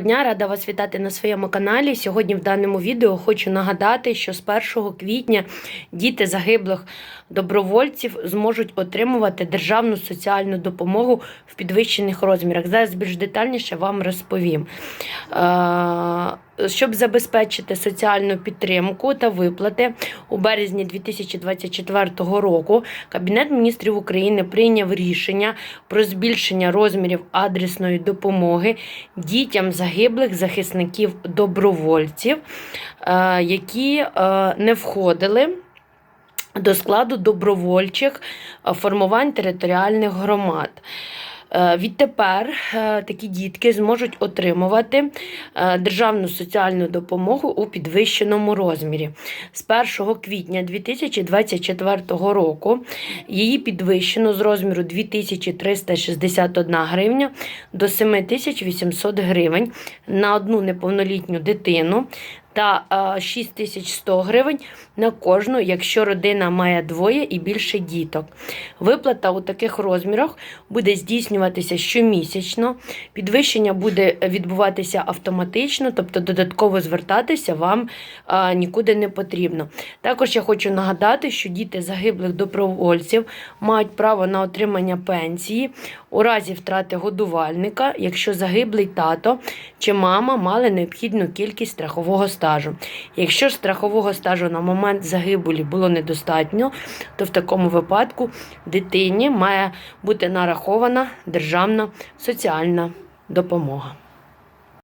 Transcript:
Дня рада вас вітати на своєму каналі. Сьогодні в даному відео хочу нагадати, що з 1 квітня діти загиблих добровольців зможуть отримувати державну соціальну допомогу в підвищених розмірах. Зараз більш детальніше вам розповім. Щоб забезпечити соціальну підтримку та виплати у березні 2024 року Кабінет міністрів України прийняв рішення про збільшення розмірів адресної допомоги дітям загиблих захисників добровольців, е, які е, не входили. До складу добровольчих е, формувань територіальних громад. Е, Відтепер е, такі дітки зможуть отримувати е, державну соціальну допомогу у підвищеному розмірі. З 1 квітня 2024 року її підвищено з розміру 2361 гривня до 7800 гривень на одну неповнолітню дитину та е, 6100 гривень на кожну, якщо родина має двоє і більше діток. Виплата у таких розмірах буде здійснюватися щомісячно. Підвищення буде відбуватися автоматично, тобто додатково звертатися вам нікуди не потрібно. Також я хочу нагадати, що діти загиблих добровольців мають право на отримання пенсії у разі втрати годувальника, якщо загиблий тато чи мама мали необхідну кількість страхового стажу. Якщо ж страхового стажу на момент загибелі було недостатньо, то в такому випадку дитині має бути нарахована державна соціальна допомога.